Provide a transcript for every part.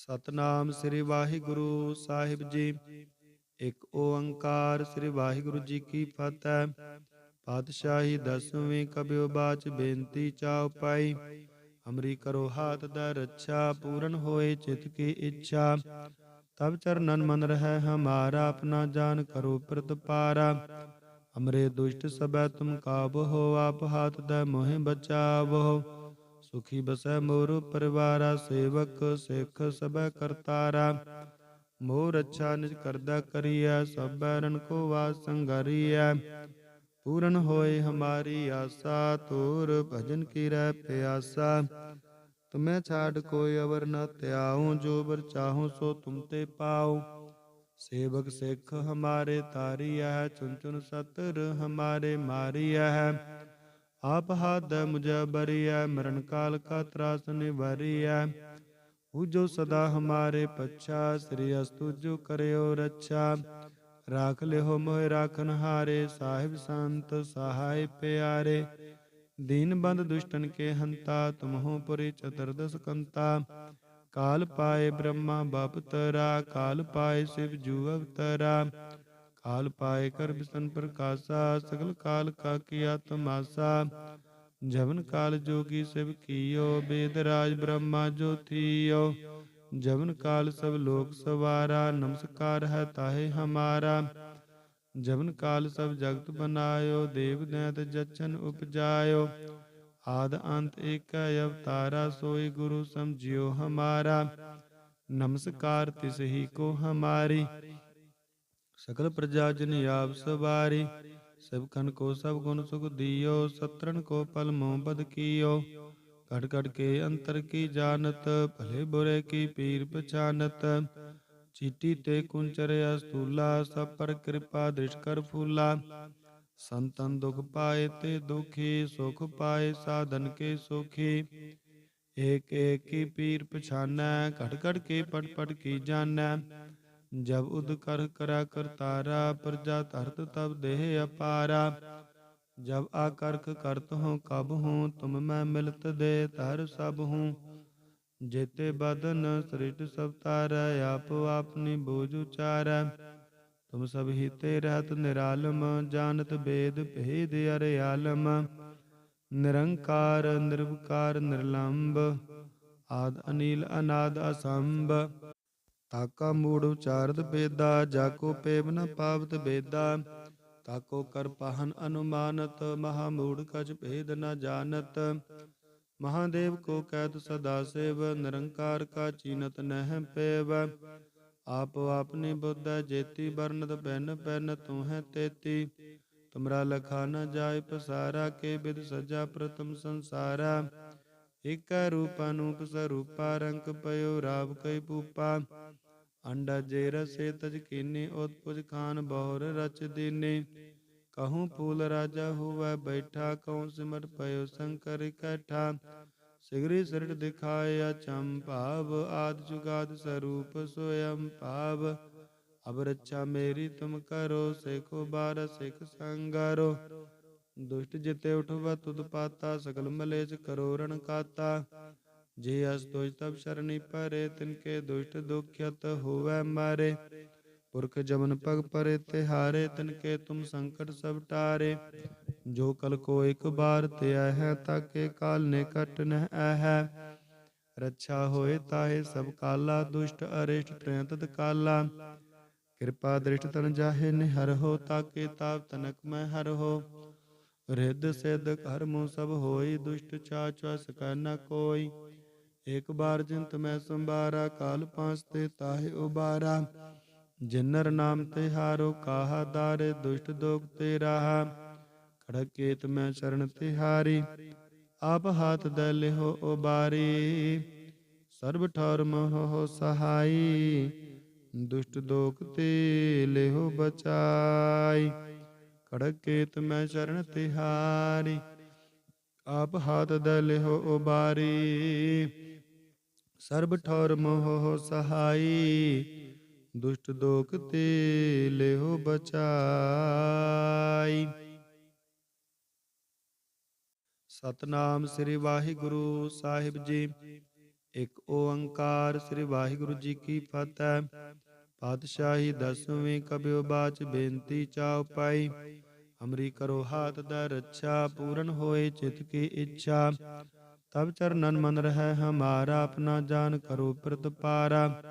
ਸਤਨਾਮ ਸ੍ਰੀ ਵਾਹਿਗੁਰੂ ਸਾਹਿਬ ਜੀ। ਇੱਕ ਓੰਕਾਰ ਸ੍ਰੀ ਵਾਹਿਗੁਰੂ ਜੀ ਕੀ ਫਤਿਹ। ਪਾਤਸ਼ਾਹੀ ਦਸਵੀਂ ਕਬਿਓ ਬਾਚ ਬੇਨਤੀ ਚਾਉ ਪਾਈ। ਅਮਰੀ ਕਰੋ ਹਾਥ ਦਾ ਰੱਛਾ, ਪੂਰਨ ਹੋਏ ਚਿਤ ਕੀ ਇੱਛਾ। ਤਬ ਚਰਨਨ ਮਨ ਰਹਿ, ਹਮਾਰਾ ਆਪਣਾ ਜਾਨ ਕਰੋ ਪ੍ਰਤਪਾਰਾ। ਅਮਰੇ ਦੁਸ਼ਟ ਸਬੈ ਤੁਮ ਕਾਬ ਹੋ, ਆਪ ਹਾਥ ਦਾ ਮੋਹਿ ਬਚਾਵੋ। ਸੁਖੀ ਬਸੈ ਮੋਰ ਪਰਿਵਾਰਾ, ਸੇਵਕ ਸਿੱਖ ਸਬੈ ਕਰਤਾਰਾ। ਮੋਰ ਅੱਛਾ ਨਿਜ ਕਰਦਾ ਕਰੀਐ, ਸਭੈ ਰਨ ਕੋ ਵਾਸ ਸੰਗਰੀਐ। ਪੂਰਨ ਹੋਏ ਹਮਾਰੀ ਆਸਾ ਤੋਰ ਭਜਨ ਕੀ ਰਹਿ ਪਿਆਸਾ। ਤੁਮੈ ਛਾੜ ਕੋਈ ਅਵਰ ਨ ਧਿਆਉ, ਜੋ ਬਰ ਚਾਹੋ ਸੋ ਤੁਮ ਤੇ ਪਾਉ। ਸੇਵਕ ਸਿੱਖ ਹਮਾਰੇ ਤਾਰੀਐ ਚੁਨ ਚੁਨ ਸਤਰ ਹਮਾਰੇ ਮਾਰੀਐ। ਆਪ ਹਾਥ ਮੁਝੇ ਬਰੀਐ ਮਰਨ ਕਾਲ ਕਾ ਤਰਾਸ ਨਿਵਾਰੀਐ। ਜੋ ਸਦਾ ਹਮਾਰੇ ਪੱਛਾ, ਸ੍ਰੀ ਅਸਤੁ ਜੋ ਕਰਿਓ ਰੱਛਾ। ਰਾਖ ਲਿਓ ਮੋਹਿ ਰਾਖਨ ਹਾਰੇ, ਸਾਹਿਬ ਸੰਤ ਸਹਾਇ ਪਿਆਰੇ। ਦੀਨ ਬੰਦ ਦੁਸ਼ਟਨ ਕੇ ਹੰਤਾ ਤੁਮਹੁ ਪੁਰੀ ਚਤੁਰਦਸ ਕੰਤਾ। ਕਾਲ ਪਾਏ ਬ੍ਰਹਮਾ ਬਪ ਤਰਾ, ਕਾਲ ਪਾਏ ਸਿਵ ਜੂ ਅਵਤਰਾ। ਕਾਲ ਪਾਏ ਕਰ ਬਿਸਨ ਪ੍ਰਕਾਸ਼ਾ ਸਗਲ ਕਾਲ ਕਾ ਕੀਆ ਤਮਾਸਾ ਜਵਨ ਕਾਲ ਜੋਗੀ ਸਿਵ ਕੀਓ ਬੇਦ ਰਾਜ ਬ੍ਰਹਮਾ ਜੋਤੀਓ ਜਵਨ ਕਾਲ ਸਭ ਲੋਕ ਸਵਾਰਾ ਨਮਸਕਾਰ ਹੈ ਤਾਹੇ ਹਮਾਰਾ ਜਵਨ ਕਾਲ ਸਭ ਜਗਤ ਬਨਾਇਓ ਦੇਵ ਦੈਤ ਜਚਨ ਉਪਜਾਇਓ ਆਦ ਅੰਤ ਏਕ ਅਵਤਾਰਾ ਸੋਈ ਗੁਰੂ ਸਮਝਿਓ ਹਮਾਰਾ ਨਮਸਕਾਰ ਤਿਸ ਹੀ ਕੋ ਹਮਾਰੀ ਸਕਲ ਪ੍ਰਜਾ ਜਨ ਆਪ ਸਵਾਰੀ, ਸਭ ਕਨ ਕੋ ਸਭ ਗੁਣ ਸੁਖ ਦਿਓ ਸਤਰਨ ਕੋ ਪਲ ਮੋਹ ਬਦ ਕੀਓ। ਕੜ ਕੜ ਕੇ ਅੰਤਰ ਕੀ ਜਾਣਤ, ਭਲੇ ਬੁਰੇ ਕੀ ਪੀਰ ਪਛਾਨਤ। ਚੀਟੀ ਤੇ ਕੁੰਚਰ ਅਸਤੂਲਾ, ਸਭ ਪਰ ਕਿਰਪਾ ਦ੍ਰਿਸ਼ ਕਰ ਫੂਲਾ। ਸੰਤਨ ਦੁਖ ਪਾਏ ਤੇ ਦੁਖੀ, ਸੁਖ ਪਾਏ ਸਾਧਨ ਕੇ ਸੁਖੀ। ਏਕ ਏਕ ਕੀ ਪੀਰ ਪਛਾਨੈ ਘਟ ਘਟ ਕੇ ਪਟ ਪਟ ਕੀ ਜਾਣੈ। ਜਬ ਉਦ ਕਰ ਕਰਾ ਕਰਤਾਰਾ ਪ੍ਰਜਾ ਧਰਤ ਤਬ ਦੇਹ ਅਪਾਰਾ। ਜਬ ਆਕਰਖ ਕਰਤ ਹੂੰ, ਕਬ ਹੂੰ, ਤੁਮ ਮੈਂ ਮਿਲਤ ਦੇ ਧਰ ਸਭ ਹੂੰ। ਜੇਤੇ ਬਦਨ ਸ੍ਰਿਟ ਸਭ ਤਾਰੈ, ਆਪ ਆਪਨੀ ਬੋਝ ਉਚਾਰੈ। ਤੁਮ ਸਭ ਹੀਤੇ ਰਹਿਤ ਨਿਰਾਲਮ, ਜਾਣਤ ਬੇਦ ਭੇਦ ਅਰੇ ਆਲਮ। ਨਿਰੰਕਾਰ, ਨਿਰਵਕਾਰ ਨਿਰਲੰਭ ਆਦ ਅਨੀਲ, ਅਨਾਦ ਅਸੰਭ। ਤਾਕਾ ਮੂੜ ਉਚਾਰਤ ਬੇਦਾ, ਜਾਕੋ ਪੇਵ ਨ ਪਾਵਤ ਬੇਦਾ। ਤਾਕੋ ਕਰ ਪਾਹਨ ਅਨੁਮਾਨਤ, ਮਹਾ ਮੂੜ ਕਛ ਭੇਦ ਨ ਜਾਣਤ। ਮਹਾਦੇਵ ਕੋ ਕੈਦ ਸਦਾ ਸੇਵ, ਨਿਰੰਕਾਰ ਕਾ ਚੀਨਤ ਨਹਿ ਪੇਵ। ਆਪ ਆਪਨੀ ਬੁੱਧ ਜੇਤੀ ਬਰਨਤ ਪੈਨ ਪੈਨ ਤੂੰ ਹੈ ਤੇਤੀ। ਤੁਮਰਾ ਲਖਾ ਨ ਜਾਏ ਪਸਾਰਾ, ਕੇ ਬਿਦ ਸਜਾ ਪ੍ਰਤਮ ਸੰਸਾਰਾ। ਇਕ ਰੂਪ ਅਨੂਪ ਸਰੂਪਾ, ਰੰਗ ਪਇਓ ਰਾਵ ਕਈ ਪੂਪਾ ਅੰਡਾ ਜੇ ਰਸੇ ਤਜ ਕੀਨੀ ਉਤਪੁਜ ਖਾਨ ਬਹੁਰ ਰਚ ਦੀਨੇ। ਕਹੂੰ ਫੂਲ ਰਾਜਾ ਹੋਵੇ ਬੈਠਾ ਕਉ ਸਿਮਰ ਪਇਓ ਸ਼ੰਕਰ ਇਕੱਠਾ। ਸਿਗਰੀ ਸਿਰਟ ਦਿਖਾਇਆ ਚੰਭਾਵ ਆਦ ਜੁਗਾਦ ਸਰੂਪ ਸੋਇਮ ਭਾਵ। ਅਬ ਰੱਛਾ ਮੇਰੀ ਤੁਮ ਕਰੋ, ਸੇਖੋ ਬਾਰ ਸਿਖ ਸੰਗਾਰੋ। ਦੁਸ਼ਟ ਜਿਤੇ ਉਠਵਾ ਤੁਧ ਪਾਤਾ, ਸਗਲ ਮਲੇਜ ਕਰੋ ਰਣ ਕਾਤਾ। ਜੇ ਅਸ ਦੁਜ ਤਬ ਸ਼ਰਣੀ ਪਰੇ ਤਿਨਕੇ ਦੁਸ਼ਟ ਦੁਖਿਤ ਹੋਵੇ ਮਾਰੇ। ਪੁਰਖ ਜਮਨ ਪਗ ਪਰੇ ਤਿਹਾਰੇ ਤਿਨਕੇ ਤੁਮ ਸੰਕਟ ਸਭ ਟਾਰੇ। ਜੋ ਕਲ ਕੋ ਇੱਕ ਬਾਰ ਤੇ ਹੈ ਤਾਕੇ ਕਾਲ ਨੇ ਕਟ ਨਹਿ ਹੈ ਰੱਛਾ ਹੋਏ ਤਾਹੇ ਸਭ ਕਾਲਾ, ਦੁਸ਼ਟ ਅਰਿਸ਼ਟ ਪ੍ਰਯੰਤਤ ਕਾਲਾ। ਕਿਰਪਾ ਦ੍ਰਿਸ਼ਟ ਤਨ ਜਾਹੇ, ਨਿਹਰ ਹੋ ਤਾਕੇ ਤਾਪ ਤਨਕ ਮੈਂ ਹਰ ਹੋ। ਰਿੱਧ ਸਿੱਧ ਕਰਮੁ ਸਭ ਹੋਈ, ਦੁਸ਼ਟ ਚਾਚਾ ਸਕੈ ਨ ਕੋਈ। ਇੱਕ ਬਾਰ ਜਿੰਤ ਮੈਂ ਸੰਭਾਰਾ, ਕਾਲ ਪਾਂਸ ਤੇ ਤਾਹੇ ਉਬਾਰਾ। ਜਿਨਰ ਨਾਮ ਤੇ ਹਾਰੋ, ਕਾਹਾ ਦਾਰੇ ਦੁਸ਼ਟ ਦੋਗ ਤੇ ਰਾਹਾ। ਖੜਕੇਤ ਮੈਂ ਸ਼ਰਨ ਤਿਹਾਰੀ ਆਪ ਹਾਥ ਦੇ ਲਿਹੋ ਉਬਾਰੀ। ਸਰਬ ਠੌਰ ਮੋਹ ਸਹਾਈ, ਦੁਸ਼ਟ ਦੋਖ ਤੇ ਲਿਹੋ ਬਚਾਈ। ਖੜਕੇਤ ਮੈਂ ਸ਼ਰਨ ਤਿਹਾਰੀ ਆਪ ਹਾਥ ਦੇ ਲਿਹੋ ਉਬਾਰੀ। ਸਰਬ ਠੌਰ ਮੋਹ ਸਹਾਈ, ਦੁਸ਼ਟ ਦੋਖ ਤੇ ਲਿਹੋ ਬਚਾਈ। ਸਤਨਾਮ ਸ੍ਰੀ ਵਾਹਿਗੁਰੂ ਸਾਹਿਬ ਜੀ, ਇੱਕ ਓੰਕਾਰ ਸ੍ਰੀ ਵਾਹਿਗੁਰੂ ਜੀ ਕੀ ਫਤਿਹ। ਪਾਤਸ਼ਾਹੀ ਦਸਵੇਂ ਕਬਿਓ ਬਾਚ ਬੇਨਤੀ ਚਾਉ ਪਾਈ, ਅਮਰੀ ਕਰੋ ਹਾਥ ਦਾ ਰੱਛਾ, ਪੂਰਨ ਹੋਏ ਚਿਤ ਕੀ ਇੱਛਾ। ਤਬ ਚਰਨਨ ਮਨ ਰਹਿ ਹਮਾਰਾ ਆਪਣਾ ਜਾਨ ਕਰੋ ਪ੍ਰਤਪਾਰਾ।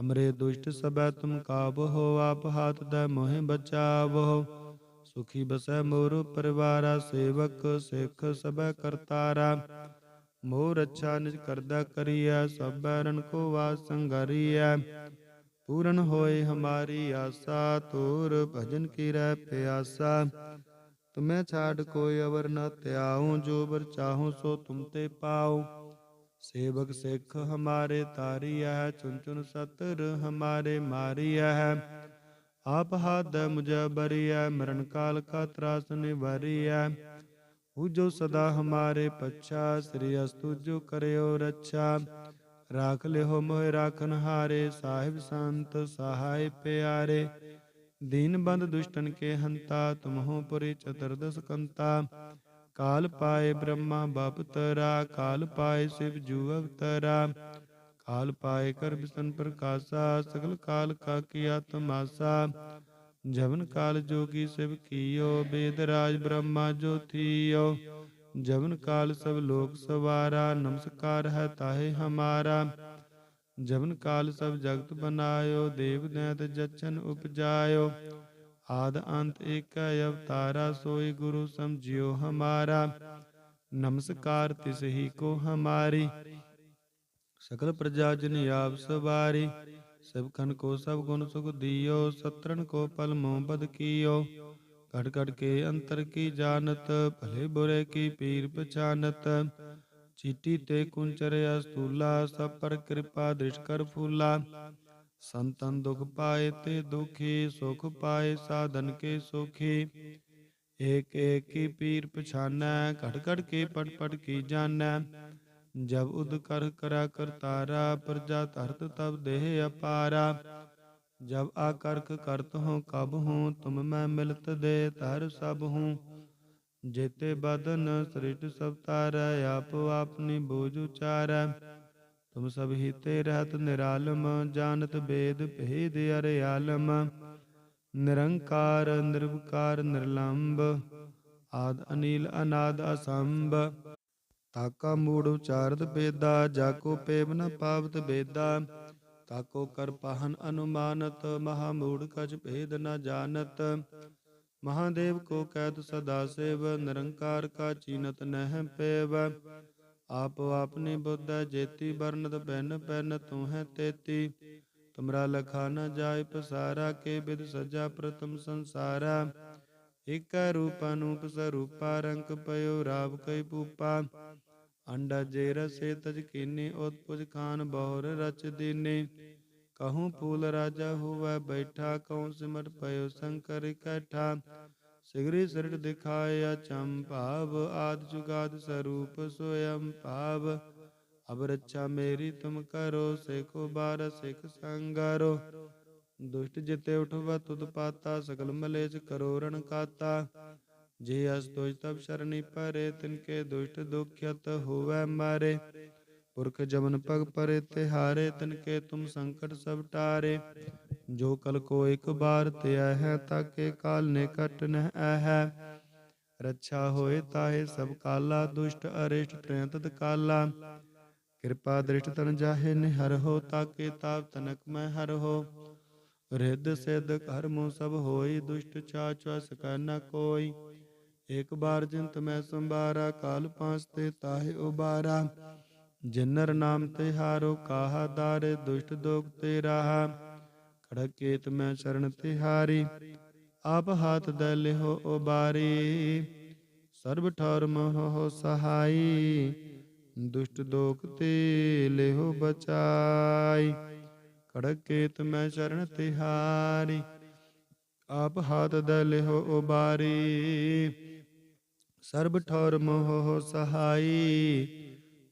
ਹਮਰੇ ਦੁਸ਼ਟ ਸਬੈ ਤੁਮ ਕਾਬੋ ਹੋ, ਆਪ ਹਾਥ ਦਾ ਮੋਹਿ ਬਚਾਵੋ। ਸੁਖੀ ਬਸੈ ਮੋਰ ਪਰਿਵਾਰਾ, ਸੇਵਕ ਸਿੱਖ ਸਬੈ ਕਰਤਾਰਾ। ਮੋਰ ਅੱਛਾ ਨਿਜ ਕਰਦਾ ਕਰੀਐ, ਸਭੈ ਰਨ ਕੋ ਵਾਸ ਸੰਗਰੀਐ। ਪੂਰਨ ਹੋਏ ਹਮਾਰੀ ਆਸਾ ਤੋਰ ਭਜਨ ਕੀ ਰਹਿ ਪਿਆਸਾ। ਤੁਮੈ ਛਾੜ ਕੋਈ ਅਵਰ ਨ ਧਿਆਉ, ਜੋ ਬਰ ਚਾਹੋ ਸੋ ਤੁਮ ਤੇ ਪਾਉ ਸੇਵਕ ਸਿੱਖ ਹਮਾਰੇ ਤਾਰੀਐ ਚੁਨ ਚੁਨ ਸਤਰ ਹਮਾਰੇ ਮਾਰੀਐ ਆਪ ਹਾਥ ਮੁਝੇ ਬਰੀਐ ਮਰਨ ਕਾਲ ਕਾ ਤਰਾਸ ਨਿਵਾਰੀਐ ਜੋ ਸਦਾ ਹਮਾਰੇ ਪੱਛਾ, ਸ੍ਰੀ ਅਸਤੁ ਜੋ ਕਰਿਓ ਰੱਛਾ। ਰਾਖ ਲਿਓ ਮੋਹਿ ਰਾਖਨ ਹਾਰੇ ਸਾਹਿਬ ਸੰਤ ਸਹਾਇ ਪਿਆਰੇ। ਦੀਨ ਬੰਦ ਦੁਸ਼ਟਨ ਕੇ ਹੰਤਾ ਤੁਮਹੋ ਪੁਰੀ ਚਤੁਰਦਸ ਕੰਤਾ ਕਾਲ ਪਾਏ ਬ੍ਰਹਮਾ ਬਾਪ ਤਰਾ ਕਾਲ ਪਾਏ ਸਿਵ ਜੂ ਅਵਤਰਾ ਕਾਲ ਪਾਏ ਕਰ ਬਿਸਨ ਪ੍ਰਕਾਸ਼ਾ ਸਗਲ ਕਾਲ ਕਾ ਕੀਆ ਤਮਾਸਾ ਜਵਨ ਕਾਲ ਜੋਗੀ ਸਿਵ ਕੀਓ ਬੇਦ ਰਾਜ ਬ੍ਰਹਮਾ ਜੋਥੀਓ ਜਵਨ ਕਾਲ ਸਭ ਲੋਕ ਸਵਾਰਾ ਨਮਸਕਾਰ ਹੈ ਤਾਹੇ ਹਮਾਰਾ ਜਵਨ ਕਾਲ ਸਭ ਜਗਤ ਬਨਾਇਓ, ਦੇਵ ਦੈਤ ਜਚਨ ਉਪਜਾਇਓ। ਆਦ ਅੰਤ ਏਕ, ਅਵਤਾਰਾ ਸੋਈ ਗੁਰੂ ਸਮਝਿਓ ਹਮਾਰਾ। ਨਮਸਕਾਰ ਤਿਸ ਹੀ ਕੋ ਹਮਾਰੀ। ਸਕਲ ਪ੍ਰਜਾ ਜਨ ਆਪ ਸਵਾਰੀ, ਸਭ ਖਨ ਕੋ ਸਭ ਗੁਣ ਸੁਖ ਦਿਓ ਸਤਰਨ ਕੋ ਪਲ ਮੋਹ ਬਦ ਕੀਓ। ਘਟ ਘਟ ਕੇ ਅੰਤਰ ਕੀ ਜਾਣਤ, ਭਲੇ ਬੁਰੇ ਕੀ ਪੀਰ ਪਛਾਨਤ। ਚੀਟੀ ਤੇ ਕੁੰਚਰ ਅਸਤੂਲਾ, ਸਭ ਪਰ ਕਿਰਪਾ, ਦ੍ਰਿਸ਼ ਕਰ ਫੂਲਾ। ਸੰਤਨ ਦੁਖ ਪਾਏ ਤੇ ਦੁਖੀ, ਸੁਖ ਪਾਏ, ਸਾਧਨ ਕੇ ਸੁਖੀ। ਏਕ ਏਕ ਕੀ ਪੀਰ ਪਛਾਨੈ ਘਟ ਘਟ ਕੇ ਪਟ ਪਟ ਕੀ ਜਾਣੈ ਜਬ ਉਦ ਕਰ ਕਰਾ ਕਰਤਾਰਾ ਪ੍ਰਜਾ ਧਰਤ ਤਬ ਦੇਹ ਅਪਾਰਾ। ਜਬ ਆਕਰਖ ਕਰਤ ਹੂੰ, ਕਬ ਹੂੰ, ਤੁਮ ਮੈਂ ਮਿਲਤ ਦੇ ਧਰ ਸਭ ਹੂੰ। ਜੇਤੇ ਬਦਨ ਸ਼੍ਰਿਸ਼ਟ ਸਭ ਤਾਰੈ, ਆਪ ਆਪਨੀ ਬੋਝ ਉਚਾਰੈ। ਤੁਮ ਸਭ ਹੀ ਰਹਤ ਨਿਰਾਲਮ, ਜਾਣਤ ਬੇਦ ਭੇਦ ਅਰਿਆਲਮ ਨਿਰੰਕਾਰ, ਨਿਰਵਕਾਰ ਨਿਰਲੰਭ ਆਦ ਅਨੀਲ, ਅਨਾਦ ਅਸੰਭ। ਤਾਕਾ ਮੂੜ ਉਚਾਰਤ ਬੇਦਾ, ਜਾਕੋ ਪੇਵ ਨ ਪਾਵਤ ਬੇਦਾ। ਤਾਕੋ ਕਰ ਪਹਨ ਅਨੁਮਾਨਤ, ਮਹਾ ਮੂੜ ਕਛ ਭੇਦ ਨ ਜਾਣਤ। ਮਹਾਦੇਵ ਕੋ ਕਹਿਤ ਸਦਾ ਸੇਵ, ਨਿਰੰਕਾਰ ਕਾ ਚੀਨਤ ਨਹਿ ਪੇਵ। ਆਪ ਆਪਨੀ ਬੁੱਧ ਜੇਤੀ ਬਰਨਤ ਬੈਨ ਪੈਨ ਤੂੰ ਹੈ ਤੇਤੀ। ਤੁਮਰਾ ਲਖਾ ਨ ਜਾਏ ਪਸਾਰਾ, ਕੇ ਬਿਦ ਸਜਾ ਪ੍ਰਤਮ ਸੰਸਾਰਾ। ਇਕ ਰੂਪ ਅਨੂਪ ਸਰੂਪਾ, ਰੰਗ ਪਇਓ ਰਾਵ ਕਈ ਪੂਪਾ ਅੰਡਾ ਜੇ ਰਸੇ ਤਜ ਕੀਨੀ ਉਤਪੁਜ ਖਾਨ ਬਹੁਰ ਰਚ ਦੀਨੇ। ਕਹੂੰ ਪੂਲ ਰਾਜਾ ਹੋਵੇ ਬੈਠਾ ਕਉ ਸਿਮਟ ਪਇਓ ਸ਼ੰਕਰ ਇਕੱਠਾ ਸਿਗਰੀ ਸਿਰਟ ਦਿਖਾਇਆ ਚੰਭਾਵ ਆਦ ਜੁਗਾਦ ਸਰੂਪ ਸੋਇਮ ਭਾਵ ਅਬ ਰੱਛਾ ਮੇਰੀ ਤੁਮ ਕਰੋ ਸੇਖੋ ਬਾਰ ਸਿਖ ਸੰਗਰੋ ਦੁਸ਼ਟ ਜਿਤੇ ਉਠਵਾ ਤੁਧ ਪਾਤਾ ਸਗਲ ਮਲੇਜ ਕਰੋ ਰਣ ਕਾਤਾ ਜੇ ਅਸ ਤੋਜ ਤਬ ਸ਼ਰਣੀ ਪਰੇ ਤਿਨਕੇ ਦੁਸ਼ਟ ਦੁਖਿਤ ਹੋਵੇ ਮਾਰੇ ਪੁਰਖ ਜਮਨ ਪਗ ਪਰੇ, ਤਿਹਾਰੇ ਤਿਨਕੇ ਤੁਮ ਸੰਕਟ ਸਭ ਟਾਰੇ। ਜੋ ਕਲ ਕੋ ਇੱਕ ਬਾਰ ਧਿਆ ਹੈ ਤਾਕੇ ਕਾਲ ਨੇ ਕਟ ਨਹਿ ਹੈ ਰੱਛਾ ਹੋਏ ਤਾਹੇ ਸਭ ਕਾਲਾ, ਦੁਸ਼ਟ ਅਰਿਸ਼ਟ ਤ੍ਰੈਤਤ ਕਾਲਾ। ਕਿਰਪਾ ਦ੍ਰਿਸ਼ਟ ਤਨ ਜਾਹੇ ਨਿਹਰ ਹੋ, ਤਾਕੇ ਤਾਪ ਤਨਕ ਮੈਂ ਹਰ ਹੋ। ਰਿੱਧ ਸਿੱਧ ਕਰਮੋ ਸਭ ਹੋਈ, ਦੁਸ਼ਟ ਚਾਚਾ ਸਕੈ ਨ ਕੋਈ। ਇਕ ਬਾਰ ਜਿੰਤ ਮੈਂ ਸੰਭਾਰਾ, ਕਾਲ ਪਾਸ ਤੇ ਤਾਹੇ ਉਬਾਰਾ। ਜਿਨਰ ਨਾਮ ਤੇ ਹਾਰੋ ਕਾਹਾ ਦਾਰੇ, ਦੁਸ਼ਟ ਦੋਗ ਤੇ ਰਾਹਾ। ਖੜਕ ਕੇਤ ਮੈਂ ਚਰਨ ਤਿਹਾਰੀ ਆਪ ਹਾਥ ਦੇ ਲਿਹੋ ਉਬਾਰੀ। ਸਰਬ ਠੌਰ ਮੋਹ ਸਹਾਈ, ਦੁਸ਼ਟ ਦੋਖ ਤੇ ਲਿਹੋ ਬਚਾਈ। ਖੜਕ ਕੇਤ ਮੈਂ ਚਰਨ ਤਿਹਾਰੀ ਆਪ ਹਾਥ ਦੇ ਲਿਹੋ ਉਬਾਰੀ। ਸਰਬ ਠੌਰ ਮੋਹ ਸਹਾਈ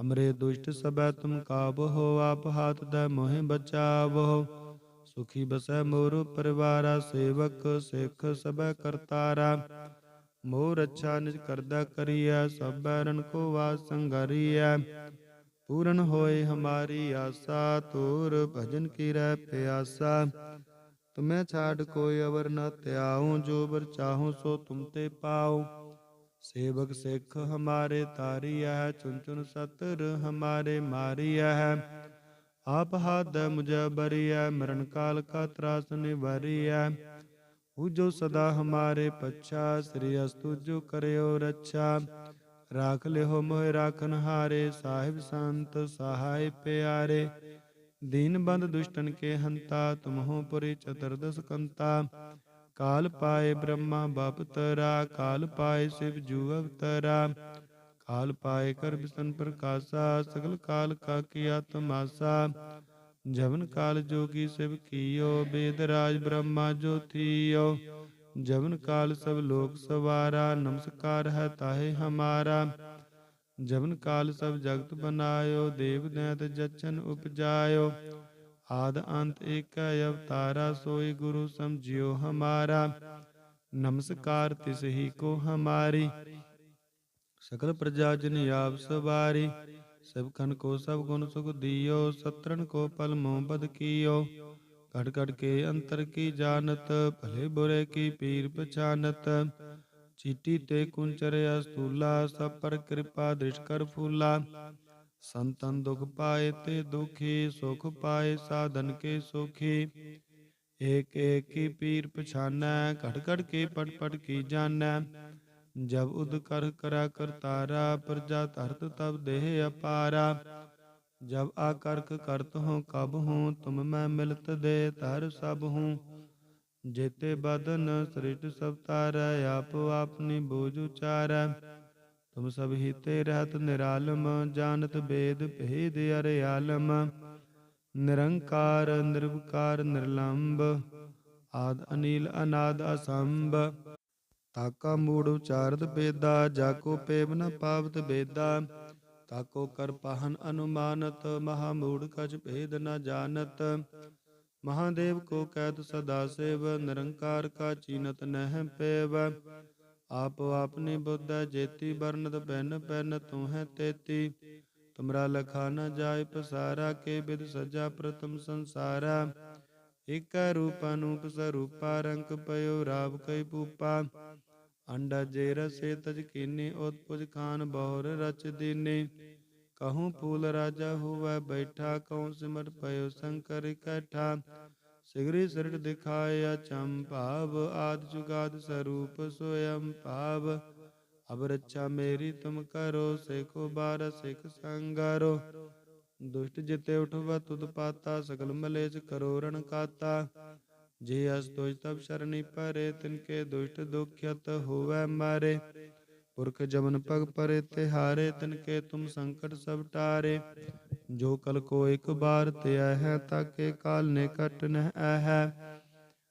ਅਮਰੇ ਦੁਸ਼ਟ ਸਬੈ ਤੁਮ ਕਾਬੋ ਹੋ ਆਪ ਹਾਥ ਦਾ ਮੋਹਿ ਬਚਾਵੋ ਸੁਖੀ ਬਸੈ ਮੋਰ ਪਰਿਵਾਰਾ, ਸੇਵਕ ਸਿੱਖ ਸਬੈ ਕਰਤਾਰਾ। ਮੋਰ ਅੱਛਾ ਨਿਜ ਕਰਦਾ ਕਰੀਐ, ਸਭ ਬੈਰਨ ਕੋ ਵਾਸ ਸੰਗਰੀਐ। ਪੂਰਨ ਹੋਏ ਹਮਾਰੀ ਆਸਾ ਤੋਰ ਭਜਨ ਕੀ ਰਹਿ ਪਿਆਸਾ। ਤੁਮੈ ਛਾੜ ਕੋਈ ਅਵਰ ਨ ਧਿਆਉ, ਜੋ ਬਰ ਚਾਹੂ ਸੋ ਤੁਮ ਤੇ ਪਾਉ। ਸੇਵਕ ਸਿੱਖ ਹਮਾਰੇ ਤਾਰੀਐ ਚੁਨ ਚੁਨ ਸਤਰ ਹਮਾਰੇ ਮਾਰੀਐ। ਆਪ ਹਾਦ ਮੁਝੈ ਮਰਨ ਕਾਲ ਕਾ ਤਰਾਸ ਨਿਵਾਰੀਐ। ਹੂ ਸਦਾ ਹਮਾਰੇ ਪੱਛਾ, ਸ੍ਰੀ ਅਸਤੁ ਜੋ ਕਰਿਓ ਰੱਛਾ। ਰਾਖ ਲਿਓ ਮੋਹਿ ਰਾਖਨ ਹਾਰੇ, ਸਾਹਿਬ ਸੰਤ ਸਹਾਇ ਪਿਆਰੇ। ਦੀਨ ਬੰਦ ਦੁਸ਼ਟਨ ਕੇ ਹੰਤਾ ਤੁਮਹੋ ਪੁਰੀ ਚਤੁਰਦਸ ਕੰਤਾ। ਕਾਲ ਪਾਏ ਬ੍ਰਹਮਾ ਬਾਪ ਤਰਾ ਕਾਲ ਪਾਏ ਸਿਵ ਜੂ ਅਵਤਰਾ ਕਾਲ ਪਾਏ ਕਰ ਬਿਸਨ ਪ੍ਰਕਾਸ਼ਾ ਸਗਲ ਕਾਲ ਕਾ ਕੀਆ ਤਮਾਸਾ ਜਵਨ ਕਾਲ ਜੋਗੀ ਸਿਵ ਕੀਓ ਬੇਦ ਰਾਜ ਬ੍ਰਹਮਾ ਜੋਤੀਓ ਜਵਨ ਕਾਲ ਸਭ ਲੋਕ ਸਵਾਰਾ ਨਮਸਕਾਰ ਹੈ ਤਾਹੇ ਹਮਾਰਾ ਜਵਨ ਕਾਲ ਸਭ ਜਗਤ ਬਨਾਇਓ ਦੇਵ ਦੈਤ ਜਚਨ ਉਪਜਾਇਓ ਆਦ ਅੰਤ ਏਕ ਅਵਤਾਰਾ, ਸੋਈ ਗੁਰੂ ਸਮਝਿਓ ਹਮਾਰਾ। ਨਮਸਕਾਰ ਤਿਸ ਹੀ ਕੋ ਹਮਾਰੀ। ਸਕਲ ਪ੍ਰਜਾ ਜਨ ਆਪ ਸਵਾਰੀ, ਸਭ ਖਨ ਕੋ ਸਭ ਗੁਣ ਸੁਖ ਦਿਓ ਸਤਰਨ ਕੋ ਪਲ ਮੋਹ ਬਦ ਕੀਓ। ਕੜ ਕੜ ਕੇ ਅੰਤਰ ਕੀ ਜਾਣਤ, ਭਲੇ ਬੁਰੇ ਕੀ ਪੀਰ ਪਛਾਨਤ। ਚੀਟੀ ਤੇ ਕੁੰਚਰ ਅਸਤੂਲਾ ਸਭ ਪਰ ਕਿਰਪਾ ਦ੍ਰਿਸ਼ ਕਰ ਫੂਲਾ। ਸੰਤਨ ਦੁਖ ਪਾਏ ਤੇ ਦੁਖੀ ਸੁਖ ਪਾਏ ਸਾਧਨ ਕੇ ਸੁਖੀ ਏਕ ਏਕ ਕੀ ਪੀਰ ਪਛਾਨੈ ਘਟ ਘਟ ਕੇ ਪਟ ਪਟ ਕੀ ਜਾਣੈ ਜਬ ਉਦ ਕਰ ਕਰਾ ਕਰਤਾਰਾ ਪ੍ਰਜਾ ਧਰਤ ਤਬ ਦੇਹ ਅਪਾਰਾ ਜਬ ਆਕਰਕ ਕਰਤ ਹੂੰ ਕਬ ਹੂੰ ਤੁਮ ਮੈਂ ਮਿਲਤ ਦੇ ਧਰ ਸਭ ਹੂੰ ਜੇਤੇ ਬਦਨ ਸ੍ਰਿਟ ਸਭ ਤਾਰੈ ਆਪ ਆਪਨੀ ਬੋਝ ਉਚਾਰੈ ਤੁਮ ਸਭ ਹੀਤੇ ਰਹਿਤ ਨਿਰਾਲਮ, ਜਾਣਤ ਬੇਦ ਭੇਦ ਅਰੇ ਆਲਮ। ਨਿਰੰਕਾਰ, ਨਿਰਵਕਾਰ ਨਿਰਲੰਭ ਆਦ ਅਨੀਲ, ਅਨਾਦ ਅਸੰਭ। ਤਾਕਾ ਮੂੜ ਉਚਾਰਤ ਬੇਦਾ, ਜਾਕੋ ਪੇਵ ਨ ਪਾਵਤ ਬੇਦਾ। ਤਾਕੋ ਕਰ ਪਾਹਨ ਅਨੁਮਾਨਤ, ਮਹਾ ਮੂੜ ਕਛ ਭੇਦ ਨ ਜਾਣਤ। ਮਹਾਦੇਵ ਕੋ ਕੈਦ ਸਦਾ ਸੇਵ, ਨਿਰੰਕਾਰ ਕਾ ਚੀਨਤ ਨਹਿ ਪੇਵ। ਆਪ ਆਪਨੀ ਬੁੱਧ ਜੇਤੀ ਬਰਨਤ ਪੈਨ ਪੈਨ ਤੂੰ ਹੈ ਤੇਤੀ। ਤੁਮਰਾ ਲਖਾ ਨ ਜਾਏ ਪਸਾਰਾ, ਕੇ ਬਿਦ ਸਜਾ ਪ੍ਰਥਮ ਸੰਸਾਰਾ। ਇਕ ਰੂਪ ਸਰੂਪਾ, ਰੰਗ ਪਇਓ ਰਾਵ ਕਈ ਪੂਪਾ ਅੰਡਾ ਜੇ ਰਸੇ ਤਜ ਕੀਨੀ ਉਤਪੁਜ ਖਾਨ ਬਹੁਰ ਰਚ ਦੀਨੇ। ਕਹੂੰ ਫੂਲ ਰਾਜਾ ਹੋਵੇ ਬੈਠਾ ਕਉ ਸਿਮਰ ਪਇਓ ਸ਼ੰਕਰ ਇਕੱਠਾ। ਸਿਗਰੀ ਸਿਰਟ ਦਿਖਾਇਆ ਚੰਭਾਵ ਆਦ ਜੁਗਾਦ ਸਰੂਪ ਸੋਇਮ ਭਾਵ। ਅਬ ਰੱਛਾ ਮੇਰੀ ਤੁਮ ਕਰੋ, ਸੇਖੋ ਬਾਰ ਸਿਖ ਸੰਗਾਰੋ। ਦੁਸ਼ਟ ਜਿਤੇ ਉਠਵਾ, ਤੁਧ ਪਾਤਾ, ਸਗਲ ਮਲੇਜ ਕਰੋ, ਰਣ ਕਾਤਾ। ਜੇ ਅਸ ਤੁਜ ਤਬ ਸ਼ਰਣੀ ਪਰੇ ਤਿਨਕੇ ਦੁਸ਼ਟ ਦੁਖਿਤ ਹੋਵੇ ਮਾਰੇ। ਪੁਰਖ ਜਮਨ ਪਗ ਪਰੇ ਤਿਹਾਰੇ ਤਿਨਕੇ ਤੁਮ ਸੰਕਟ ਸਭ ਟਾਰੇ। ਜੋ ਕਲ ਕੋ ਇੱਕ ਬਾਰ ਧਿਆ ਹੈ ਤਾਕੇ ਕਾਲ ਨੇ ਕਟ ਨਹਿ ਹੈ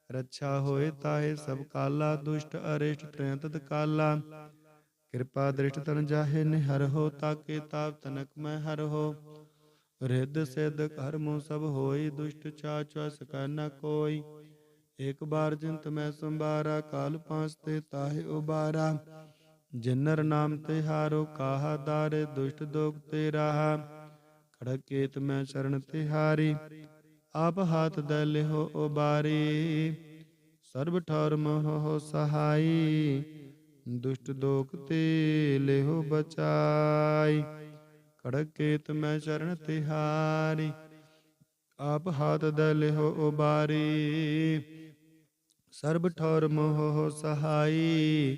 ਰੱਛਾ ਹੋਏ ਤਾਹੇ ਸਭ ਕਾਲਾ, ਦੁਸ਼ਟ ਅਰਿਸ਼ਟ ਪ੍ਰਯੰਤਤ ਕਾਲਾ। ਕਿਰਪਾ ਦ੍ਰਿਸ਼ਟ ਤਨ ਜਾਹੇ, ਨਿਹਰ ਹੋ ਤਾਕੇ ਤਾਪ ਤਨਕ ਮੈਂ ਹਰ ਹੋ। ਰਿੱਧ ਸਿੱਧ ਕਰਮੋ ਸਭ ਹੋਈ, ਦੁਸ਼ਟ ਚਾਚਾ ਸਕੈ ਨ ਕੋਈ। ਇੱਕ ਬਾਰ ਜਿੰਤ ਮੈਂ ਸੰਭਾਰਾ, ਕਾਲ ਪਾਸ ਤੇ ਤਾਹੇ ਉਬਾਰਾ। ਜਿਨਰ ਨਾਮ ਤੇ ਹਾਰੋ ਕਾਹਾ ਦਾਰੇ, ਦੁਸ਼ਟ ਦੋਗ ਤੇ ਰਾਹਾ। ਖੜਕ ਕੇਤ ਮੈਂ ਸ਼ਰਨ ਤਿਹਾਰੀ ਆਪ ਹਾਥ ਦੇ ਲਿਹੋ ਉਬਾਰੀ। ਸਰਬ ਠੌਰ ਮੋਹ ਸਹਾਈ, ਦੁਸ਼ਟ ਦੋਖ ਤੇ ਲਿਹੋ ਬਚਾਈ। ਖੜਕ ਕੇਤ ਮੈਂ ਸ਼ਰਨ ਤਿਹਾਰੀ ਆਪ ਹਾਥ ਦੇ ਲਿਹੋ ਉਬਾਰੀ। ਸਰਬ ਠੌਰ ਮੋਹ ਸਹਾਈ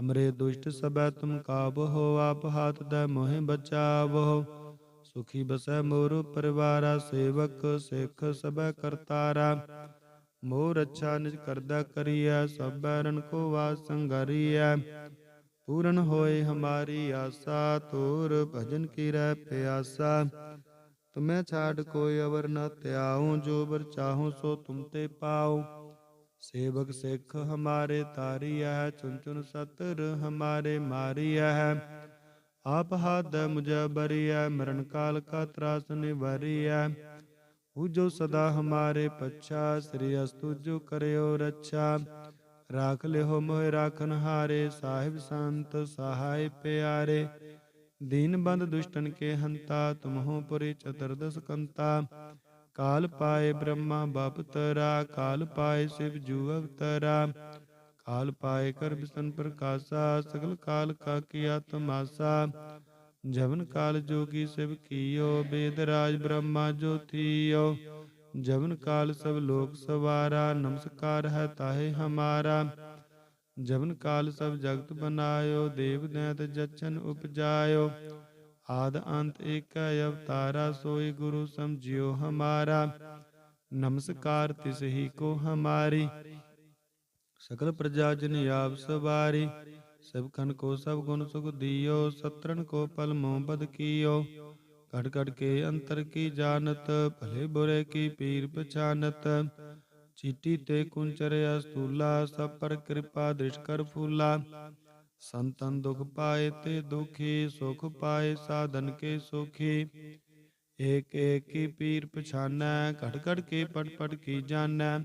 ਅਮਰੇ ਦੁਸ਼ਟ ਸਬੈ ਤੁਮ ਕਾਬੋ ਹੋ, ਆਪ ਹਾਥ ਦਾ ਮੋਹਿ ਬਚਾਵੋ। ਸੁਖੀ ਬਸੈ ਮੋਰ ਪਰਿਵਾਰਾ, ਸੇਵਕ ਸਿੱਖ ਸਬੈ ਕਰਤਾਰਾ। ਮੋਰ ਅੱਛਾ ਨਿਜ ਕਰਦਾ ਕਰੀਐ, ਸਭੈ ਰਣ ਕੋ ਵਾਸ ਸੰਗਰੀਐ। ਪੂਰਨ ਹੋਏ ਹਮਾਰੀ ਆਸਾ ਤੋਰ ਭਜਨ ਕੀ ਰਹਿ ਪਿਆਸਾ। ਤੁਮੈ ਛਾੜ ਕੋਈ ਅਵਰ ਨ ਧਿਆਉ, ਜੋ ਬਰ ਚਾਹੋ ਸੋ ਤੁਮ ਤੇ ਪਾਉ ਸੇਵਕ ਸਿੱਖ ਹਮਾਰੇ ਤਾਰੀਐ ਚੁਨ ਚੁਨ ਸਤਰ ਹਮਾਰੇ ਮਾਰੀਐ। ਆਪ ਹਾਦ ਮੁਝੇ ਮਰਨ ਕਾਲ ਕਾ ਤਰਾਸ ਨਿਵਰੀਐ। ਜੋ ਸਦਾ ਹਮਾਰੇ ਪੱਛਾ, ਸ੍ਰੀ ਅਸਤੁ ਜੋ ਕਰਿਓ ਰੱਛਾ। ਰਾਖ ਲਿਓ ਮੋਹਿ ਰਾਖਨ ਹਾਰੇ, ਸਾਹਿਬ ਸੰਤ ਸਹਾਇ ਪਿਆਰੇ। ਦੀਨ ਬੰਦ ਦੁਸ਼ਟਨ ਕੇ ਹੰਤਾ, ਤੁਮਹੋ ਪੁਰੀ ਚਤੁਰਦਸ ਕੰਤਾ। ਕਾਲ ਪਾਏ ਬ੍ਰਹਮਾ ਬਾਪ ਤਰਾ ਕਾਲ ਪਾਏ ਸਿਵ ਜੂ ਅਵਤਰਾ ਕਾਲ ਪਾਏ ਕਰ ਬਿਸਨ ਪ੍ਰਕਾਸ਼ਾ ਸਗਲ ਕਾਲ ਕਾ ਕੀਆ ਤਮਾਸਾ ਜਵਨ ਕਾਲ ਜੋਗੀ ਸਿਵ ਕੀਓ ਬੇਦ ਰਾਜ ਬ੍ਰਹਮਾ ਜੋਤੀਓ ਜਵਨ ਕਾਲ ਸਭ ਲੋਕ ਸਵਾਰਾ ਨਮਸਕਾਰ ਹੈ ਤਾਹੇ ਹਮਾਰਾ ਜਵਨ ਕਾਲ ਸਭ ਜਗਤ ਬਨਾਇਓ ਦੇਵ ਦੈਤ ਜਚਨ ਉਪਜਾਇਓ ਆਦ ਅੰਤ ਏਕ ਅਵਤਾਰਾ, ਸੋਈ ਗੁਰੂ ਸਮਝਿਓ ਹਮਾਰਾ। ਨਮਸਕਾਰ ਤਿਸ ਹੀ ਕੋ ਹਮਾਰੀ। ਸਕਲ ਪ੍ਰਜਾ ਜਨ ਆਪ ਸਵਾਰੀ, ਸਭ ਖਨ ਕੋ ਸਭ ਗੁਣ ਸੁਖ ਦਿਓ ਸਤਰਨ ਕੋ ਪਲ ਮੋਹ ਬਦ ਕੀਓ। ਕੜ ਕੜ ਕੇ ਅੰਤਰ ਕੀ ਜਾਣਤ, ਭਲੇ ਬੁਰੇ ਕੀ ਪੀਰ ਪਛਾਨਤ। ਚੀਟੀ ਤੇ ਕੁੰਚਰ ਅਸਤੂਲਾ ਸਭ ਪਰ ਕਿਰਪਾ ਦ੍ਰਿਸ਼ ਕਰ ਫੂਲਾ। ਸੰਤਨ ਦੁਖ ਪਾਏ ਤੇ ਦੁਖੀ, ਸੁਖ ਪਾਏ, ਸਾਧਨ ਕੇ ਸੁਖੀ। ਏਕ ਏਕ ਕੀ ਪੀਰ ਪਛਾਨੈ ਘਟ ਘਟ ਕੇ ਪਟ ਪਟ ਕੀ ਜਾਣੈ।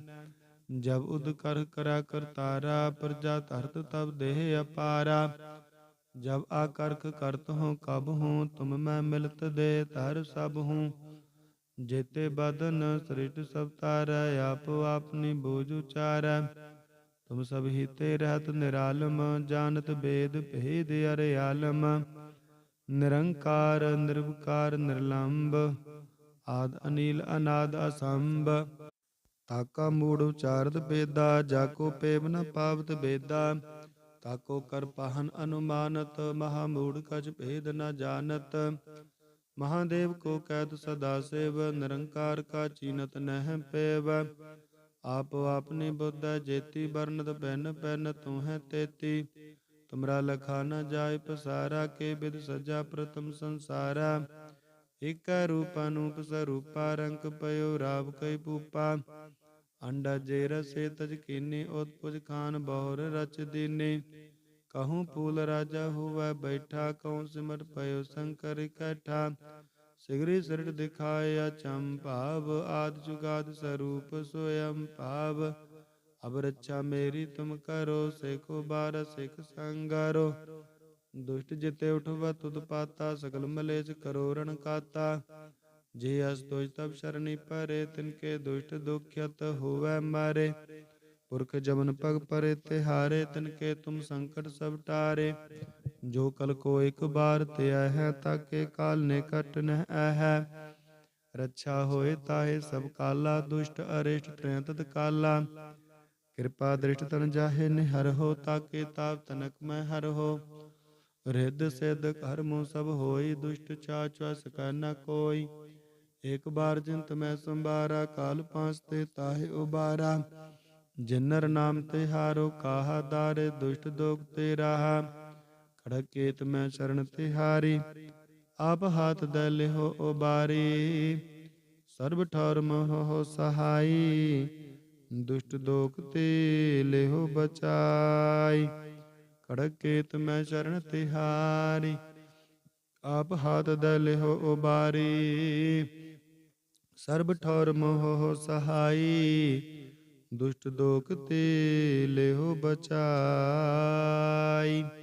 ਜਬ ਉਦ ਕਰ ਕਰਾ ਕਰਤਾਰਾ ਪ੍ਰਜਾ ਧਰਤ ਤਬ ਦੇਹ ਅਪਾਰਾ। ਜਬ ਆਕਰਖ ਕਰਤ ਹੂੰ, ਕਬ ਹੂੰ, ਤੁਮ ਮੈਂ ਮਿਲਤ ਦੇ ਧਰ ਸਭ ਹੂੰ। ਜੇਤੇ ਬਦਨ ਸ੍ਰਿਟ ਸਭ ਤਾਰੈ, ਆਪ ਆਪਨੀ ਬੋਝ ਉਚਾਰੈ। ਤੁਮ ਸਭ ਹੀ ਰਹਤ ਨਿਰਾਲਮ, ਜਾਣਤ ਬੇਦ ਭੇਦ ਅਰਿਆਲਮ ਨਿਰੰਕਾਰ, ਨਿਰਵਕਾਰ ਨਿਰਲੰਭ ਆਦ ਅਨੀਲ, ਅਨਾਦ ਅਸੰਭ। ਤਾਕਾ ਮੂੜ ਉਚਾਰਤ ਬੇਦਾ, ਜਾਕੋ ਪੇਵ ਨ ਪਾਵਤ ਬੇਦਾ। ਤਾਕੋ ਕਰ ਪਹਨ ਅਨੁਮਾਨਤ, ਮਹਾ ਮੂੜ ਕਛ ਭੇਦ ਨ ਜਾਣਤ। ਮਹਾਦੇਵ ਕੋ ਕੈਦ ਸਦਾ ਸੇਵ, ਨਿਰੰਕਾਰ ਕਾ ਚੀਨਤ ਨਹਿ ਪੇਵ। ਆਪ ਆਪਨੀ ਬੁੱਧ ਜੇਤੀ ਬਰਨਤ ਪੈਨ ਪੈਨ ਤੂੰ ਹੈ ਤੇਤੀ ਤੁਮਰਾ ਲਖਾ ਨ ਜਾਏ ਪਸਾਰਾ ਕੇ ਬਿਦ ਸਜਾ ਪ੍ਰਤਮ ਸੰਸਾਰਾ ਇਕ ਰੂਪ ਅਨੂਪ ਸਰੂਪਾ ਰੰਗ ਪਇਓ ਰਾਵ ਕਈ ਪੂਪਾ ਅੰਡਾ ਜੇ ਰਸੇ ਤਜ ਕੀਨੀ ਉਤਪੁਜ ਖਾਨ ਬਹੁਰ ਰਚ ਦੀਨੇ ਕਹੂੰ ਫੂਲ ਰਾਜਾ ਹੋਵੇ ਬੈਠਾ ਕਉ ਸਿਮਰ ਪਇਓ ਸ਼ੰਕਰ ਇਕੱਠਾ ਸਿਗਰੀ ਸਿਰਟ ਦਿਖਾਇਆ ਚੰਭਾਵ ਆਦ ਜੁਗਾਦ ਸਰੂਪ ਸੋਇਮ ਭਾਵ। ਅਬ ਰੱਛਾ ਮੇਰੀ, ਤੁਮ ਕਰੋ, ਸੇਖੋ ਬਾਰ ਸਿਖ ਸੰਗਾਰੋ। ਦੁਸ਼ਟ ਜਿਤੇ ਉਠਵਾ, ਤੁਧ ਪਾਤਾ, ਸਗਲ ਮਲੇਜ ਕਰੋ, ਰਣ ਕਾਤਾ। ਜੇ ਅਸ ਤੋਜ ਤਬ ਸ਼ਰਣੀ ਪਰੇ ਤਿਨਕੇ ਦੁਸ਼ਟ ਦੁਖਿਤ ਹੋਵੇ ਮਾਰੇ। ਪੁਰਖ ਜਮਨ ਪਗ ਪਰੇ, ਤਿਹਾਰੇ ਤਿਨਕੇ ਤੁਮ ਸੰਕਟ ਸਭ ਟਾਰੇ। ਜੋ ਕਲ ਕੋ ਇਕ ਬਾਰ ਤੇ ਹੈ, ਤਾਕੇ ਕਾਲ ਨੇ ਕਟ ਨਹਿ ਹੈ। ਰੱਛਾ ਹੋਏ ਤਾਹੇ ਸਭ ਕਾਲਾ, ਦੁਸ਼ਟ ਅਰਿਸ਼ਟ ਤ੍ਰੈਤਤ ਕਾਲਾ। ਕਿਰਪਾ ਦ੍ਰਿਸ਼ਟ ਤਨ ਜਾਹੇ, ਨਿਹਰ ਹੋ ਤਾਕੇ ਤਾਪ ਤਨਕ ਮੈਂ ਹਰ ਹੋ। ਰਿੱਧ ਸਿੱਧ ਕਰਮੁ ਸਭ ਹੋਈ, ਦੁਸ਼ਟ ਚਾਚਾ ਸਕੈ ਨ ਕੋਈ। ਇੱਕ ਬਾਰ ਜਿੰਤ ਮੈਂ ਸੰਭਾਰਾ, ਕਾਲ ਪਾਸ ਤੇ ਤਾਹੇ ਉਬਾਰਾ। ਜਿਨਰ ਨਾਮ ਤੇ ਹਾਰੋ, ਕਾਹਾ ਦਾਰੇ ਦੁਸ਼ਟ ਦੋਖ ਤੇ ਰਾਹਾ ਖੜਕ ਕੇਤ ਮੈਂ ਸ਼ਰਨ ਤਿਹਾਰੀ, ਆਪ ਹਾਥ ਦੇ ਲਿਹੋ ਉਬਾਰੀ। ਸਰਬ ਠੌਰ ਮੋਹ ਸਹਾਈ, ਦੁਸ਼ਟ ਦੋਖ ਤੇ ਲਿਹੋ ਬਚਾਈ। ਖੜਕ ਕੇਤ ਮੈਂ ਸ਼ਰਨ ਤਿਹਾਰੀ, ਆਪ ਹਾਥ ਦੇ ਲਿਹੋ ਉਬਾਰੀ। ਸਰਬ ਠੌਰ ਮੋਹ ਸਹਾਈ, ਦੁਸ਼ਟ ਦੋਖ ਤੇ ਲਿਹੋ ਬਚਾਈ।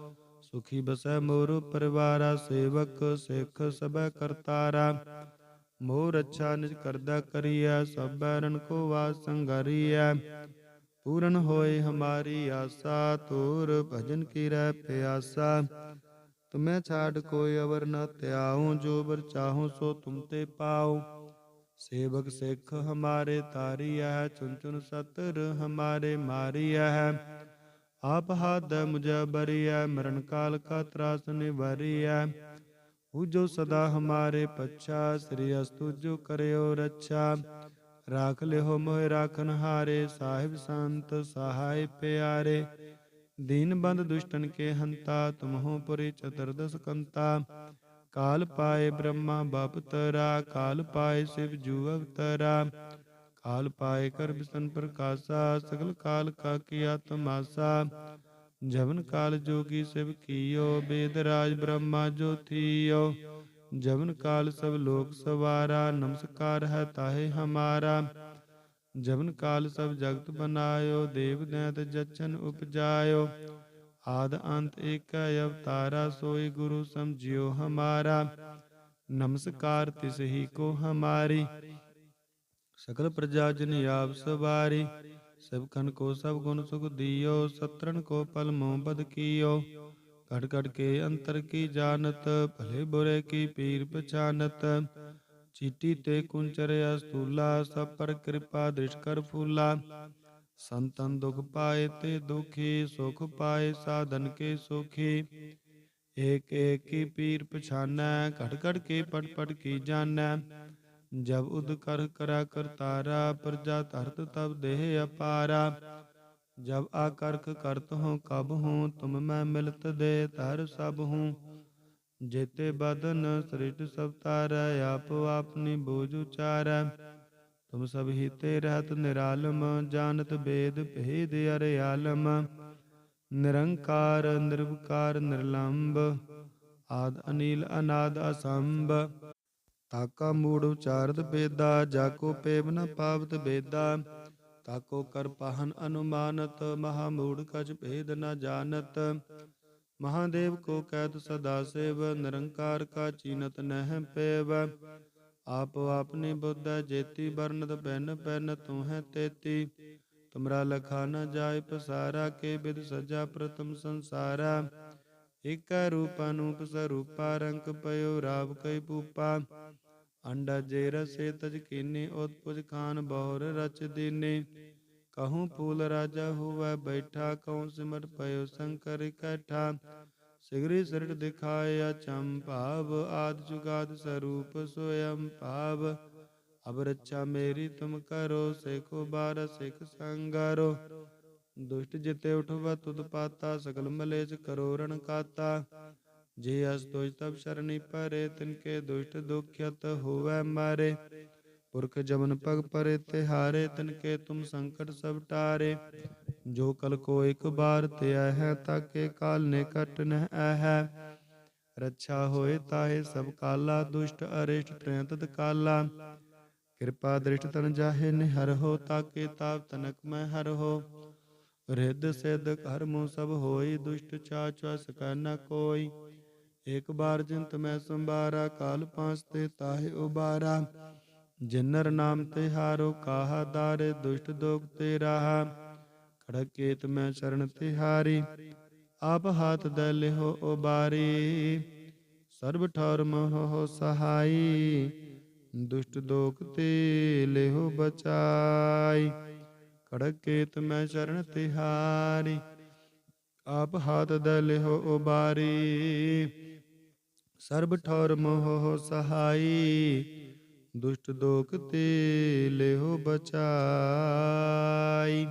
ਸੁਖੀ ਬਸੈ ਮੋਰ ਪਰਿਵਾਰਾ, ਸੇਵਕ ਸਿੱਖ ਸਬੈ ਕਰਤਾਰਾ। ਮੋਰ ਅੱਛਾ ਨਿਜ ਕਰਦਾ ਕਰੀਐ, ਸਭ ਬੈਰਨ ਕੋ ਵਾਸ ਸੰਗਰੀਐ। ਪੂਰਨ ਹੋਏ ਹਮਾਰੀ ਆਸਾ ਤੋਰ ਭਜਨ ਕੀ ਰਹਿ ਪਿਆਸਾ। ਤੁਮੈ ਛਾੜ ਕੋਈ ਅਵਰ ਨ ਧਿਆਉ, ਜੋ ਬਰ ਚਾਹੋ ਸੋ ਤੁਮ ਤੇ ਪਾਉ। ਸੇਵਕ ਸਿੱਖ ਹਮਾਰੇ ਤਾਰੀਐ ਚੁਨ ਚੁਨ ਸਤਰ ਹਮਾਰੇ ਮਾਰੀਐ। ਆਪ ਹਾਦ ਮੁਝੈ ਬਰੀਐ, ਮਰਨ ਕਾਲ ਕਾ ਤਰਾਸ ਨਿਵਰੀਐ। ਹੂ ਜੋ ਸਦਾ ਹਮਾਰੇ ਪੱਛਾ, ਸ੍ਰੀ ਅਸਤੁ ਜੋ ਕਰਿਓ ਰੱਛਾ। ਰਾਖ ਲਿਓ ਮੋਹਿ ਰਾਖਨ ਹਾਰੇ, ਸਾਹਿਬ ਸੰਤ ਸਹਾਇ ਪਿਆਰੇ। ਦੀਨ ਬੰਦ ਦੁਸ਼ਟਨ ਕੇ ਹੰਤਾ ਤੁਮਹੁ ਪੁਰੀ ਚਤੁਰਦਸ ਕੰਤਾ। ਕਾਲ ਪਾਏ ਬ੍ਰਹਮਾ ਬਾਪ ਤਰਾ, ਕਾਲ ਪਾਏ ਸਿਵ ਜੂ ਅਵਤਰਾ। ਕਾਲ ਪਾਏ ਕਰ ਬਿਸਨ ਪ੍ਰਕਾਸ਼ਾ ਸਗਲ ਕਾਲ ਕਾ ਕੀਆ ਤਮਾਸਾ ਜਵਨ ਕਾਲ ਜੋਗੀ ਸਿਵ ਕੀਓ ਬੇਦ ਰਾਜ ਬ੍ਰਹਮਾ ਜੋਥੀਓ ਜਵਨ ਕਾਲ ਸਭ ਲੋਕ ਸਵਾਰਾ ਨਮਸਕਾਰ ਹੈ ਤਾਹੇ ਹਮਾਰਾ ਜਵਨ ਕਾਲ ਸਭ ਜਗਤ ਬਨਾਇਓ ਦੇਵ ਦੈਤ ਜਚਨ ਉਪਜਾਇਓ ਆਦ ਅੰਤ ਏਕ ਅਵਤਾਰਾ ਸੋਈ ਗੁਰੂ ਸਮਝਿਓ ਹਮਾਰਾ ਨਮਸਕਾਰ ਤਿਸ ਹੀ ਕੋ ਹਮਾਰੀ ਸਕਲ ਪ੍ਰਜਾ ਜਨ ਆਪ ਸਵਾਰੀ, ਸਭ ਕਨ ਕੋ ਸਭ ਗੁਣ ਸੁਖ ਦਿਓ ਸਤਰਨ ਕੋ ਪਲ ਮੋਹ ਬਦ ਕੀਓ। ਘਟ ਘਟ ਕੇ ਅੰਤਰ ਕੀ ਜਾਣਤ, ਭਲੇ ਬੁਰੇ ਕੀ ਪੀਰ ਪਛਾਨਤ। ਚੀਟੀ ਤੇ ਕੁੰਚਰ ਅਸਤੂਲਾ, ਸਭ ਪਰ ਕਿਰਪਾ ਦ੍ਰਿਸ਼ ਕਰ ਫੂਲਾ। ਸੰਤਨ ਦੁਖ ਪਾਏ ਤੇ ਦੁਖੀ, ਸੁਖ ਪਾਏ ਸਾਧਨ ਕੇ ਸੁਖੀ। ਏਕ ਏਕ ਕੀ ਪੀਰ ਪਛਾਨੈ ਘਟ ਘਟ ਕੇ ਪਟ ਪਟ ਕੀ ਜਾਣੈ। ਜਬ ਉਦ ਕਰ ਕਰਾ ਕਰਤਾਰਾ, ਪ੍ਰਜਾ ਧਰਤ ਤਬ ਦੇਹ ਅਪਾਰਾ। ਜਬ ਆਕਰਖ ਕਰਤ ਹੂੰ, ਕਬ ਹੂੰ, ਤੁਮ ਮੈਂ ਮਿਲਤ ਦੇ ਧਰ ਸਭ ਹੂੰ। ਜੇਤੇ ਬਦਨ ਸ੍ਰਿਸ਼ਟ ਸਭ ਤਾਰੈ, ਆਪ ਆਪਨੀ ਬੋਝ ਉਚਾਰੈ। ਤੁਮ ਸਭ ਹੀ ਤੇ ਰਹਿਤ ਨਿਰਾਲਮ, ਜਾਣਤ ਬੇਦ ਭੇਦ ਅਰੇ ਆਲਮ। ਨਿਰੰਕਾਰ, ਨਿਰਵਕਾਰ ਨਿਰਲੰਭ ਆਦ ਅਨੀਲ, ਅਨਾਦ ਅਸੰਭ। ਤਾਕਾ ਮੂੜ ਉਚਾਰਤ ਬੇਦਾ ਜਾਕੋ ਪੇਵ ਨ ਪਾਵਤ ਬੇਦਾ। ਤਾਕੋ ਕਰ ਪਾਹਨ ਅਨੁਮਾਨਤ, ਮਹਾ ਮੂੜ ਕਛ ਭੇਦ ਨ ਜਾਣਤ। ਮਹਾਦੇਵ ਕੋ ਕੈਦ ਸਦਾ ਸੇਵ, ਨਿਰੰਕਾਰ ਕਾ ਚੀਨਤ ਨਹਿ ਪੇਵ। ਆਪ ਆਪਨੀ ਬੁੱਧ ਜੇਤੀ ਬਰਨਤ ਪੈਨ ਪੈਨ ਤੂੰ ਹੈ ਤੇਤੀ। ਤੁਮਰਾ ਲਖਾ ਨ ਜਾਏ ਪਸਾਰਾ, ਕੇ ਬਿਦ ਸਜਾ ਪ੍ਰਤਮ ਸੰਸਾਰਾ। ਇਕ ਰੂਪ ਅਨੂਪ ਸਰੂਪਾ, ਰੰਗ ਪਇਓ ਰਾਵ ਕਈ ਪੂਪਾ ਅੰਡਾ ਜੇ ਰਸੇ ਤਜ ਕੀਨੀ ਉਤਪੁਜ ਖਾਨ ਬਹੁਰ ਰਚ ਦੀਨੇ। ਕਹੂੰ ਫੂਲ ਰਾਜਾ ਹੋਵੇ ਬੈਠਾ ਕਉ ਸਿਮਰ ਪਇਓ ਸ਼ੰਕਰ ਇਕੱਠਾ ਸਿਗਰੀ ਸਿਰਟ ਦਿਖਾਇਆ ਚੰਭਾਵ ਆਦ ਜੁਗਾਦ ਸਰੂਪ ਸੋਇਮ ਭਾਵ। ਅਬ ਰੱਛਾ ਮੇਰੀ ਤੁਮ ਕਰੋ, ਸੇਖੋ ਬਾਰ ਸਿਖ ਸੰਗਰੋ। ਦੁਸ਼ਟ ਜਿਤੇ ਉਠਵਾ ਤੁਧ ਪਾਤਾ, ਸਗਲ ਮਲੇਜ ਕਰੋ ਰਣ ਕਾਤਾ। ਜੇ ਅਸ ਦੁਜ ਤਬ ਸ਼ਰਣੀ ਪਰੇ ਤਿਨਕੇ ਦੁਸ਼ਟ ਦੁਖਿਤ ਹੋਵੇ ਮਾਰੇ। ਪੁਰਖ ਜਮਨ ਪਗ ਪਰੇ ਤਿਹਾਰੇ ਤਿਨਕੇ ਤੁਮ ਸੰਕਟ ਸਭ ਟਾਰੇ। ਜੋ ਕਲ ਕੋ ਇੱਕ ਬਾਰ ਤੇ ਹੈ ਤਾਕੇ ਕਾਲ ਨੇ ਕਟ ਨ ਹੈ ਰੱਛਾ ਹੋਏ ਤਾਹੇ ਸਭ ਕਾਲਾ, ਦੁਸ਼ਟ ਅਰਿਸ਼ਟ ਤ੍ਰੈਤਤ ਕਾਲਾ। ਕਿਰਪਾ ਦ੍ਰਿਸ਼ਟ ਤਨ ਜਾਹੇ, ਨਿਹਰ ਹੋ ਤਾਕੇ ਤਾਪ ਤਨਕ ਮੈਂ ਹਰ ਹੋ। ਰਿੱਧ ਸਿੱਧ ਕਰਮੁ ਸਭ ਹੋਈ, ਦੁਸ਼ਟ ਚਾਚਾ ਸਕੈ ਨ ਕੋਈ। ਏਕ ਬਾਰ ਜਿੰਤ ਮੈਂ ਸੰਭਾਰਾ, ਕਾਲ ਪਾਂਸ ਤੇ ਤਾਹੇ ਉਬਾਰਾ। ਜਿਨਰ ਨਾਮ ਤੇ ਹਾਰੋ, ਕਾਹਾ ਦਾਰੇ, ਦੁਸ਼ਟ ਦੋਗ ਤੇ ਰਾਹਾ। ਖੜਕ ਕੇਤ ਮੈਂ ਸ਼ਰਨ ਤਿਹਾਰੀ ਆਪ ਹਾਥ ਦੇ ਲਿਹੋ ਉਬਾਰੀ। ਸਰਬ ਠੌਰ ਮੋਹ ਸਹਾਈ, ਦੁਸ਼ਟ ਦੋਖ ਤੇ ਲਿਹੋ ਬਚਾਈ। ਖੜਕ ਕੇਤ ਮੈਂ ਸ਼ਰਨ ਤਿਹਾਰੀ ਆਪ ਹਾਥ ਦੇ ਲਿਹੋ ਉਬਾਰੀ। ਸਰਬ ਠੌਰ ਮੋਹ ਸਹਾਈ ਦੁਸ਼ਟ ਦੋਖ ਤੇ ਲਿਹੋ ਬਚਾਈ।